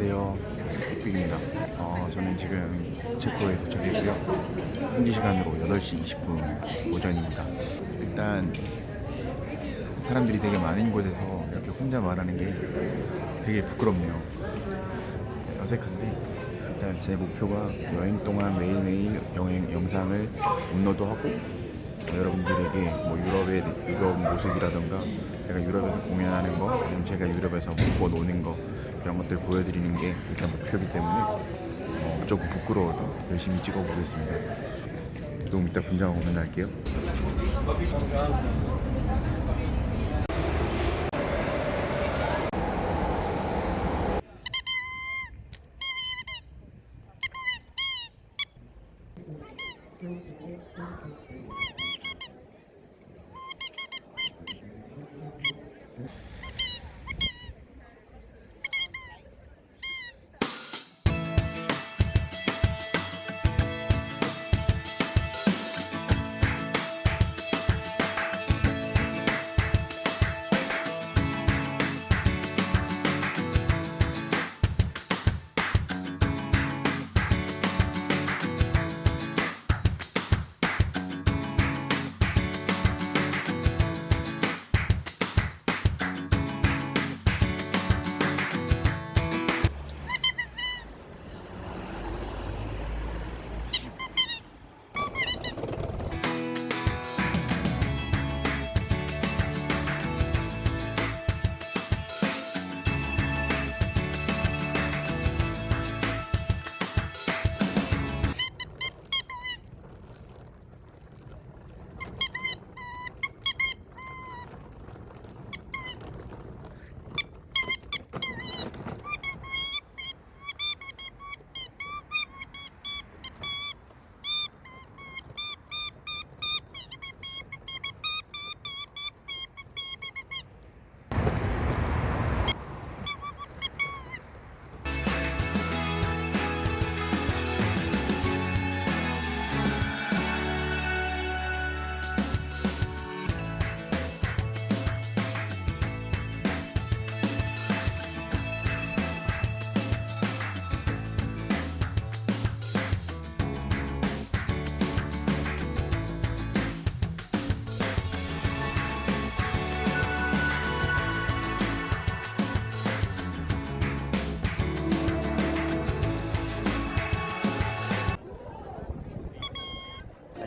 안녕하세요. 빅빅입니다. 어, 저는 지금 체코에 도착했고요. 현지 시간으로 8시 20분 오전입니다. 일단 사람들이 되게 많은 곳에서 이렇게 혼자 말하는 게 되게 부끄럽네요. 어색한데 일단 제 목표가 여행 동안 매일매일 여행 영상을 업로드하고 여러분들에게 뭐 유럽의 유럽 모습이라던가 제가 유럽에서 공연하는 거 아니면 제가 유럽에서 먹고 노는 거 그런 것들 보여드리는 게 일단 목표이기 때문에 어, 조금 부끄러워도 열심히 찍어보겠습니다. 조금 이따 분장하고 만날게요.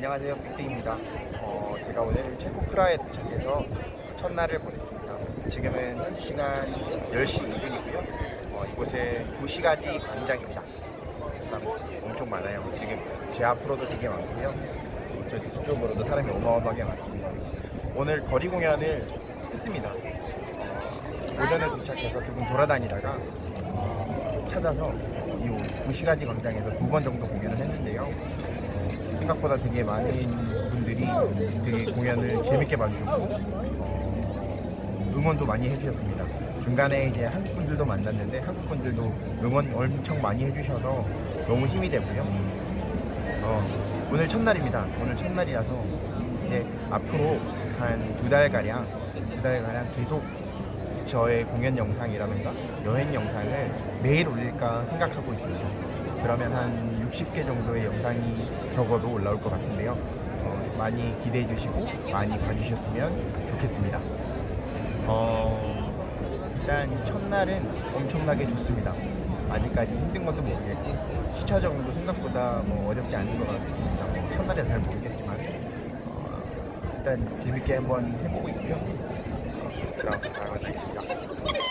안녕하세요 빅빅입니다. 어, 제가 오늘 체코 프라하에 도착해서 첫날을 보냈습니다. 지금은 현지 시간 10시 2분이고요. 어, 이곳에 구시가지 광장입니다. 엄청 많아요. 지금 제 앞으로도 되게 많고요. 저 뒤쪽으로도 사람이 어마어마하게 많습니다. 오늘 거리 공연을 했습니다. 어, 오전에 도착해서 조금 돌아다니다가 어, 찾아서 이 구시가지 광장에서 두 번 정도 공연을 했는데요 생각보다 되게 많은 분들이 되게 공연을 재밌게 봐주고 어, 응원도 많이 해주셨습니다. 중간에 이제 한국 분들도 만났는데 한국 분들도 응원 엄청 많이 해주셔서 너무 힘이 되고요. 어, 오늘 첫날입니다. 오늘 첫날이라서 이제 앞으로 한 두 달 가량 두 달 가량 계속 저의 공연 영상이라든가 여행 영상을 매일 올릴까 생각하고 있습니다. 그러면 한 60개 정도의 영상이 적어도 올라올 것 같은데요. 어, 많이 기대해 주시고 많이 봐주셨으면 좋겠습니다. 어, 일단 이 첫날은 엄청나게 좋습니다. 아직까지 힘든 것도 모르겠고 시차 적응도 생각보다 뭐 어렵지 않은 것 같습니다. 뭐 첫날에 잘 모르겠지만 어, 일단 재밌게 한번 해보고 있고요. クラフト会話で？